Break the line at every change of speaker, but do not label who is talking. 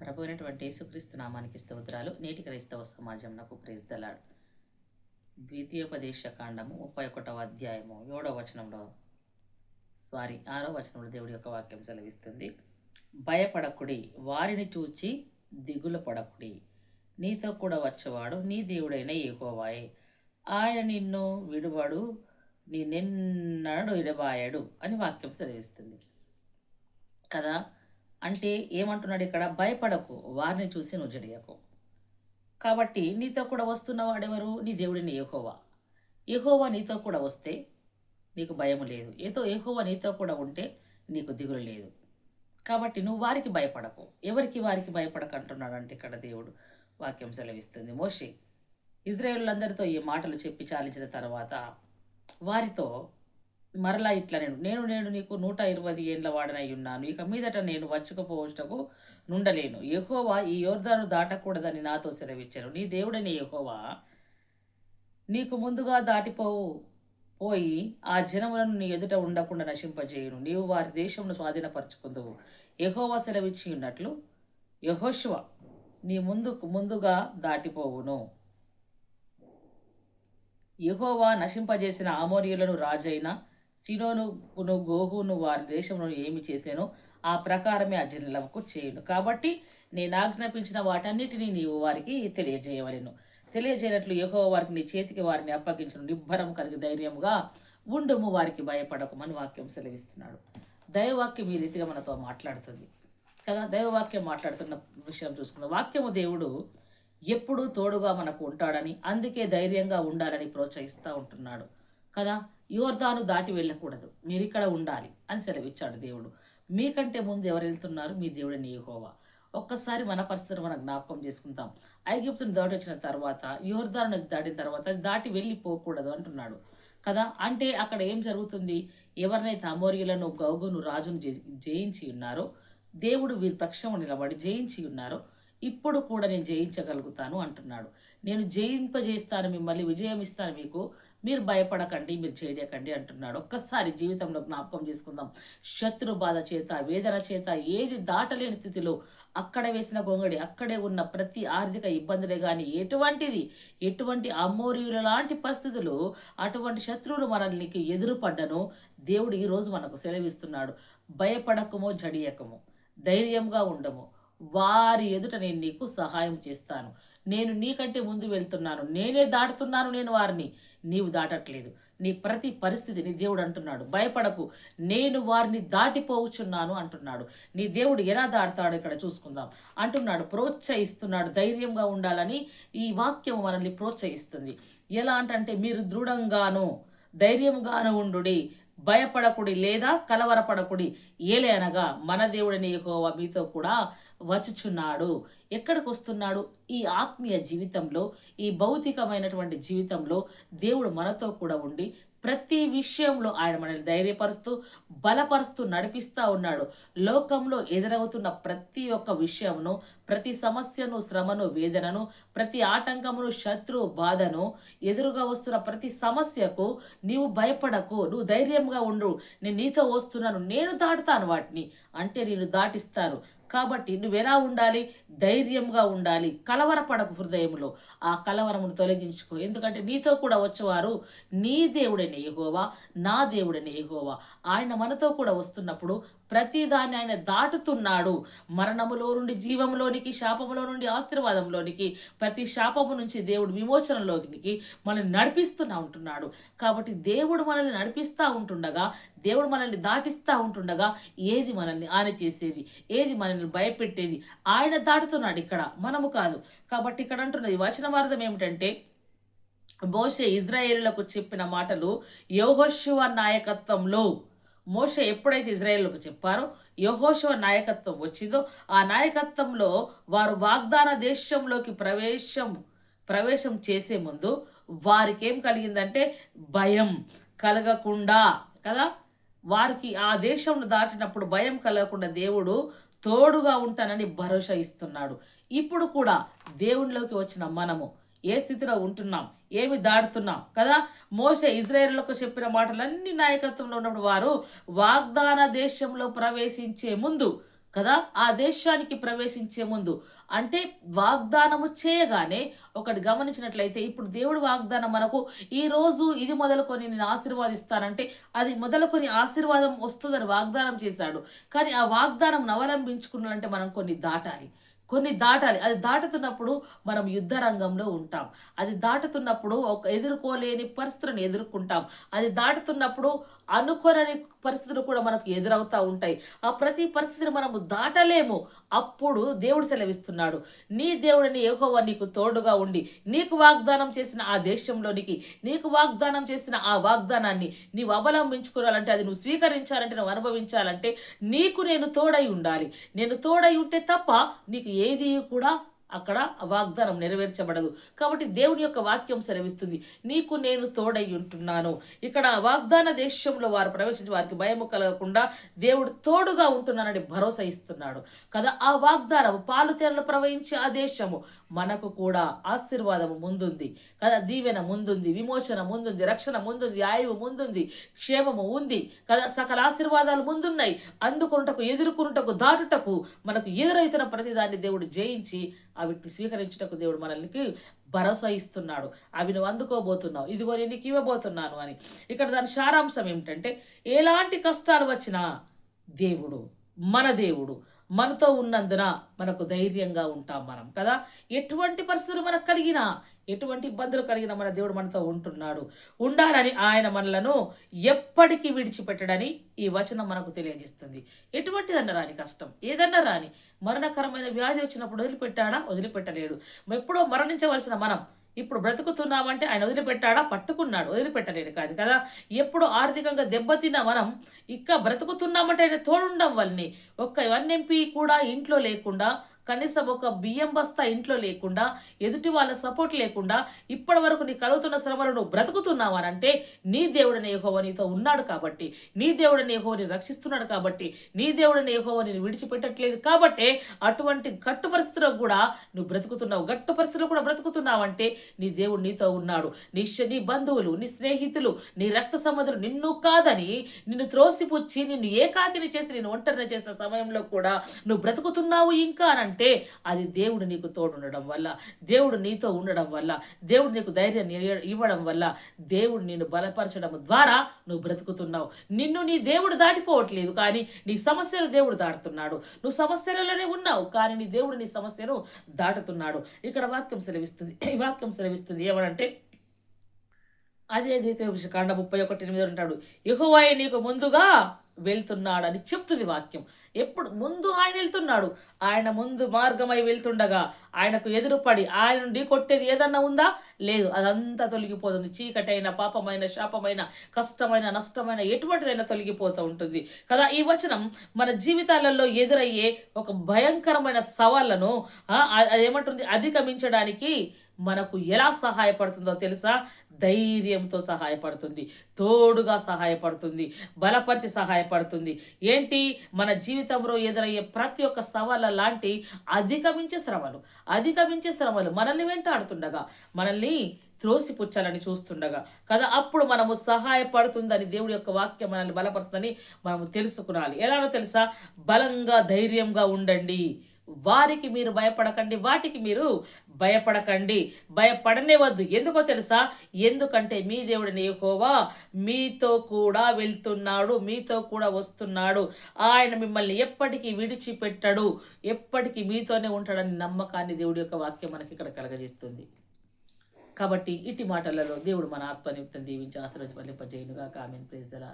ప్రభు అయినటువంటి యేసుక్రీస్తు నామానికి స్తోత్రాలు. నేటి క్రైస్తవ సమాజం నాకు ప్రేస్తలాడు ద్వితీయోపదేశ కాండము ముప్పై ఒకటవ అధ్యాయము ఏడవ వచనంలో సారీ ఆరో వచనంలో దేవుడి యొక్క వాక్యం సెలవిస్తుంది. భయపడకుడి వారిని చూచి దిగులు పడకుడి. నీతో కూడా వచ్చేవాడు నీ దేవుడైన ఏహోవాయే ఆయన నిన్ను విడువడు నీ నిన్నడు ఇడబాయడు అని వాక్యం సెలవిస్తుంది. కదా? అంటే ఏమంటున్నాడు ఇక్కడ? భయపడకు. వారిని చూసి నువ్వు జడియకు. కాబట్టి నీతో కూడా వస్తున్న వాడెవరు? నీ దేవుడిని ఏహోవా ఏహోవా నీతో కూడా వస్తే నీకు భయం లేదు. ఏదో ఏహోవా నీతో కూడా ఉంటే నీకు దిగులు లేదు. కాబట్టి నువ్వు వారికి భయపడకు. ఎవరికి వారికి భయపడకంటున్నాడంటే ఇక్కడ దేవుడు వాక్యం సెలవిస్తుంది. మోషే ఇజ్రాయేళ్ళందరితో ఈ మాటలు చెప్పి చాలించిన తర్వాత వారితో మరలా ఇట్లా నేను నేను నేను నీకు నూట ఇరవై ఏండ్ల వాడనై ఉన్నాను. ఇక మీదట నేను వచ్చకపోవటకు నుండలేను. ఎహోవా ఈ యోర్ధాను దాటకూడదని నాతో సెలవిచ్చాను నీ దేవుడని ఎహోవా నీకు ముందుగా దాటిపోవు. పోయి ఆ జనములను నీ ఎదుట ఉండకుండా నశింపజేయును. నీవు వారి దేశమును స్వాధీనపరచుకుందువు. యహోవా సెలవిచ్చి ఉన్నట్లు యహోశివ నీ ముందుకు ముందుగా దాటిపోవును. యహోవా నశింపజేసిన ఆమోరియులను రాజైన సినోను గోహును వారి దేశంలో ఏమి చేశానో ఆ ప్రకారమే ఆ జనులకు చేయును. కాబట్టి నేను ఆజ్ఞాపించిన వాటన్నిటినీ నీవు వారికి తెలియజేయవలను. తెలియజేయనట్లు యహో వారికి నీ చేతికి వారిని అప్పగించిన. నిబ్బరం కలిగి ధైర్యముగా ఉండుము వారికి భయపడకమని వాక్యం సెలవిస్తున్నాడు. దైవవాక్యం ఈ రీతిగా మనతో మాట్లాడుతుంది. కదా? దైవవాక్యం మాట్లాడుతున్న విషయం చూసుకుందాం. వాక్యము దేవుడు ఎప్పుడూ తోడుగా మనకు ఉంటాడని అందుకే ధైర్యంగా ఉండాలని ప్రోత్సహిస్తూ ఉంటున్నాడు. కదా? యోర్దాను దాటి వెళ్ళకూడదు. మీరు ఇక్కడ ఉండాలి అని సెలవిచ్చాడు దేవుడు. మీకంటే ముందు ఎవరు వెళ్తున్నారు? మీ దేవుడిని నీహోవా ఒక్కసారి మన పరిస్థితిని మనం జ్ఞాపకం చేసుకుంటాం ఐగిప్తుని దాటి వచ్చిన తర్వాత యోర్దాను దాటిన తర్వాత అది దాటి వెళ్ళిపోకూడదు అంటున్నాడు. కదా? అంటే అక్కడ ఏం జరుగుతుంది? ఎవరినైతే అమోరియులను గౌగును రాజును జయించి ఉన్నారో దేవుడు వీరి పక్షము నిలబడి జయించి ఉన్నారో ఇప్పుడు కూడా నేను జయించగలుగుతాను అంటున్నాడు. నేను జయింపజేస్తాను మిమ్మల్ని విజయం ఇస్తాను మీకు. మీరు భయపడకండి మీరు చేయకండి అంటున్నాడు. ఒక్కసారి జీవితంలో జ్ఞాపకం చేసుకుందాం. శత్రు బాధ చేత వేదన చేత ఏది దాటలేని స్థితిలో అక్కడ వేసిన గొంగడి అక్కడే ఉన్న ప్రతి ఆర్థిక ఇబ్బందులే కానీ ఎటువంటిది? ఎటువంటి అమోరియుల లాంటి పరిస్థితులు అటువంటి శత్రువులు మనల్ని ఎదురుపడ్డను దేవుడు ఈరోజు మనకు సెలవిస్తున్నాడు. భయపడకము జడియకము. ధైర్యంగా ఉండము. వారి ఎదుట నేను నీకు సహాయం చేస్తాను. నేను నీకంటే ముందు వెళ్తున్నాను. నేనే దాటుతున్నాను నేను వారిని. నీవు దాటట్లేదు. నీ ప్రతి పరిస్థితిని దేవుడు అంటున్నాడు. భయపడకు. నేను వారిని దాటిపోవచ్చున్నాను అంటున్నాడు. నీ దేవుడు ఎలా దాటుతాడో ఇక్కడ చూసుకుందాం. అంటున్నాడు ప్రోత్సహిస్తున్నాడు ధైర్యంగా ఉండాలని ఈ వాక్యం మనల్ని ప్రోత్సహిస్తుంది. ఎలా అంటే మీరు దృఢంగాను ధైర్యంగాను ఉండుడి భయపడకుడి లేదా కలవరపడకుడి. ఏలే అనగా మన దేవుడని యెహోవా మీతో కూడా వచ్చుచున్నాడు ఎక్కడికి వస్తున్నాడు ఈ ఆత్మీయ జీవితంలో ఈ భౌతికమైనటువంటి జీవితంలో దేవుడు మనతో కూడా ఉండి ప్రతి విషయంలో ఆయన మనల్ని ధైర్యపరుస్తూ బలపరుస్తూ నడిపిస్తూ ఉన్నాడు. లోకంలో ఎదురవుతున్న ప్రతి ఒక్క విషయమును ప్రతి సమస్యను శ్రమను వేదనను ప్రతి ఆటంకమును శత్రు బాధను ఎదురుగా వస్తున్న ప్రతి సమస్యకు నీవు భయపడకు నువ్వు ధైర్యంగా ఉండు నేను నీతో వస్తున్నాను నేను దాటుతాను వాటిని అంటే నేను దాటిస్తాను. కాబట్టి నువ్వు ఎలా ఉండాలి? ధైర్యంగా ఉండాలి. కలవరపడకు హృదయంలో ఆ కలవరమును తొలగించుకో. ఎందుకంటే నీతో కూడా వచ్చేవారు నీ దేవుడని ఏహోవా నా దేవుడని ఏహోవా ఆయన మనతో కూడా వస్తున్నప్పుడు ప్రతిదాన్ని ఆయన దాటుతున్నాడు. మరణములో నుండి జీవంలోనికి శాపములో నుండి ఆశీర్వాదంలోనికి ప్రతి శాపము నుంచి దేవుడు విమోచనలోనికి మనల్ని నడిపిస్తూనే ఉంటున్నాడు. కాబట్టి దేవుడు మనల్ని నడిపిస్తూ ఉంటుండగా దేవుడు మనల్ని దాటిస్తూ ఉంటుండగా ఏది మనల్ని ఆన చేసేది? ఏది మనల్ని భయపెట్టేది. ఆయన దాటుతున్నాడు ఇక్కడ. మనము కాదు. కాబట్టి ఇక్కడ అంటున్నది వచనమార్థం ఏమిటంటే మోషే ఇజ్రాయేళ్ళకు చెప్పిన మాటలు యోహోశువ నాయకత్వంలో. మోష ఎప్పుడైతే ఇజ్రాయేళ్ళకు చెప్పారో యహోశివ నాయకత్వం వచ్చిందో ఆ నాయకత్వంలో వారు వాగ్దాన దేశంలోకి ప్రవేశం ప్రవేశం చేసే ముందు వారికి ఏం కలిగిందంటే భయం కలగకుండా కదా? వారికి ఆ దేశంను దాటినప్పుడు భయం కలగకుండా దేవుడు తోడుగా ఉంటానని భరోసా ఇస్తున్నాడు. ఇప్పుడు కూడా దేవునిలోకి వచ్చిన మనము ఏ స్థితిలో ఉంటున్నాం? ఏమి దాడుతున్నాం కదా? మోసే ఇజ్రాయేళ్ళకు చెప్పిన మాటలన్నీ నాయకత్వంలో ఉన్నప్పుడు వారు వాగ్దాన దేశంలో ప్రవేశించే ముందు కదా? ఆ దేశానికి ప్రవేశించే ముందు. అంటే వాగ్దానము చేయగానే ఒకటి గమనించినట్లయితే ఇప్పుడు దేవుడు వాగ్దానం మనకు ఈ రోజు ఇది మొదలుకొని నేను ఆశీర్వాదిస్తానంటే అది మొదలుకొని ఆశీర్వాదం వస్తుందని వాగ్దానం చేశాడు. కానీ ఆ వాగ్దానం అవలంబించుకున్నాలంటే మనం కొన్ని దాటాలి. కొన్ని దాటాలి. అది దాటుతున్నప్పుడు మనం యుద్ధ రంగంలో ఉంటాం. అది దాటుతున్నప్పుడు ఒక ఎదుర్కోలేని పరిస్థితులను ఎదుర్కొంటాం. అది దాటుతున్నప్పుడు అనుకోనని పరిస్థితులు కూడా మనకు ఎదురవుతూ ఉంటాయి. ఆ ప్రతి పరిస్థితిని మనము దాటలేము. అప్పుడు దేవుడు సెలవిస్తున్నాడు. నీ దేవుడిని ఏహోవ నీకు తోడుగా ఉండి నీకు వాగ్దానం చేసిన ఆ దేశంలోనికి నీకు వాగ్దానం చేసిన ఆ వాగ్దానాన్ని నీవు అవలంబించుకోవాలంటే అది నువ్వు స్వీకరించాలంటే నువ్వు అనుభవించాలంటే నీకు నేను తోడై ఉండాలి. నేను తోడై ఉంటే తప్ప నీకు ఏది కూడా అక్కడ వాగ్దానం నెరవేర్చబడదు. కాబట్టి దేవుని యొక్క వాక్యం సెలవిస్తుంది. నీకు నేను తోడై ఉంటున్నాను. ఇక్కడ వాగ్దాన దేశంలో వారు ప్రవేశించి వారికి భయము కలగకుండా దేవుడు తోడుగా ఉంటున్నానని భరోసా ఇస్తున్నాడు. కదా ఆ వాగ్దానం పాలు తేనెలు ప్రవహించే ఆ దేశము మనకు కూడా ఆశీర్వాదము ముందుంది. కదా దీవెన ముందుంది విమోచన ముందుంది రక్షణ ముందుంది ఆయువు ముందుంది క్షేమము ఉంది. కదా సకల ఆశీర్వాదాలు ముందున్నాయి. అందుకొనుటకు ఎదుర్కొనుటకు దాటుటకు మనకు ఎదురైతున్న ప్రతిదాన్ని దేవుడు జయించి అవిటిని స్వీకరించుటకు దేవుడు మనల్ని భరోసా ఇస్తున్నాడు. అవి నువ్వు అందుకోబోతున్నావు. ఇదిగో నేను నీకు ఇవ్వబోతున్నాను అని. ఇక్కడ దాని సారాంశం ఏమిటంటే ఎలాంటి కష్టాలు వచ్చినా దేవుడు మన దేవుడు మనతో ఉన్నందున మనకు ధైర్యంగా ఉంటాం మనం కదా? ఎటువంటి పరిస్థితులు మనకు కలిగినా ఎటువంటి ఇబ్బందులు కలిగినా మన దేవుడు మనతో ఉంటున్నాడు. ఉండాలని ఆయన మనలను ఎప్పటికీ విడిచిపెట్టడని ఈ వచనం మనకు తెలియజేస్తుంది. ఎటువంటిదన్న రాని కష్టం? ఏదన్నా రాని మరణకరమైన వ్యాధి వచ్చినప్పుడు వదిలిపెట్టాడా? వదిలిపెట్టలేడు. ఎప్పుడో మరణించవలసిన మనం ఇప్పుడు బ్రతుకుతున్నామంటే ఆయన వదిలిపెట్టాడా? పట్టుకున్నాడు. వదిలిపెట్టలేడు కాదు కదా? ఎప్పుడు ఆర్థికంగా దెబ్బతిన్న మనం ఇంకా బ్రతుకుతున్నామంటే ఆయన తోడుండం వల్లనే ఒక్క వన్ ఎంపీ కూడా ఇంట్లో లేకుండా కనీసం ఒక బియ్యం బస్తా ఇంట్లో లేకుండా ఎదుటి వాళ్ళ సపోర్ట్ లేకుండా ఇప్పటి వరకు నీ కలుగుతున్న శ్రమలు నువ్వు బ్రతుకుతున్నావనంటే నీ దేవుడని యెహోవా నీతో ఉన్నాడు కాబట్టి నీ దేవుడని యహోవని రక్షిస్తున్నాడు కాబట్టి నీ దేవుడని యెహోవా నేను విడిచిపెట్టట్లేదు కాబట్టే అటువంటి గట్టు పరిస్థితిలో కూడా నువ్వు బ్రతుకుతున్నావు. గట్టు పరిస్థితుల్లో కూడా బ్రతుకుతున్నావంటే నీ దేవుడు నీతో ఉన్నాడు. నీ నీ బంధువులు నీ స్నేహితులు నీ రక్త సంబంధులు నిన్ను కాదని నిన్ను త్రోసిపుచ్చి నిన్ను ఏకాకిని చేసి నేను ఒంటరిని చేసిన సమయంలో కూడా నువ్వు బ్రతుకుతున్నావు ఇంకా అని అంటే అది దేవుడు నీకు తోడుండడం వల్ల దేవుడు నీతో ఉండడం వల్ల దేవుడు నీకు ధైర్యాన్ని ఇవ్వడం వల్ల దేవుడు నిన్ను బలపరచడం ద్వారా నువ్వు బ్రతుకుతున్నావు. నిన్ను నీ దేవుడు దాటిపోవట్లేదు కానీ నీ సమస్యలు దేవుడు దాటుతున్నాడు. నువ్వు సమస్యలలోనే ఉన్నావు కానీ నీ దేవుడు నీ సమస్యను దాటుతున్నాడు. ఇక్కడ వాక్యం సెలవిస్తుంది ఈ వాక్యం సెలవిస్తుంది ఏమనంటే అదే ద్వితీయ కాండ ముప్పై ఒకటి ఎనిమిది అంటాడు ఎహోవాయి నీకు ముందుగా వెళ్తున్నాడని చెప్తుంది వాక్యం. ఎప్పుడు ముందు ఆయన వెళ్తున్నాడు. ఆయన ముందు మార్గమై వెళ్తుండగా ఆయనకు ఎదురుపడి ఆయన నుండి కొట్టేది ఏదన్నా ఉందా? లేదు. అదంతా తొలగిపోతుంది. చీకటైన పాపమైన శాపమైన కష్టమైన నష్టమైన ఎటువంటిదైనా తొలగిపోతూ ఉంటుంది. కదా ఈ వచనం మన జీవితాలలో ఎదురయ్యే ఒక భయంకరమైన సవాళ్ళను అది ఏమంటుంది? అధిగమించడానికి మనకు ఎలా సహాయపడుతుందో తెలుసా? ధైర్యంతో సహాయపడుతుంది తోడుగా సహాయపడుతుంది బలపరిచి సహాయపడుతుంది. ఏంటి? మన జీవితంలో ఎదురయ్యే ప్రతి ఒక్క సవాళ్ళ లాంటి అధిగమించే శ్రమలు అధిగమించే శ్రమలు మనల్ని వెంటాడుతుండగా మనల్ని త్రోసిపుచ్చాలని చూస్తుండగా కదా? అప్పుడు మనము సహాయపడుతుందని దేవుడి యొక్క వాక్యం మనల్ని బలపరుస్తుందని మనము తెలుసుకునాలి. ఎలానో తెలుసా? బలంగా ధైర్యంగా ఉండండి. వారికి మీరు భయపడకండి వాటికి మీరు భయపడకండి. భయపడనే వద్దు ఎందుకో తెలుసా? ఎందుకంటే మీ దేవుడిని యెహోవా మీతో కూడా వెళ్తున్నాడు మీతో కూడా వస్తున్నాడు. ఆయన మిమ్మల్ని ఎప్పటికీ విడిచిపెట్టడు ఎప్పటికీ మీతోనే ఉంటాడని నమ్మకాన్ని దేవుడి యొక్క వాక్యం మనకి ఇక్కడ కలగజేస్తుంది. కాబట్టి ఇటు మాటలలో దేవుడు మన ఆత్మనిమిత్తం దీవించి ఆశీర్వదింపజేయునుగా కామెన్ ప్రేజ్ దరా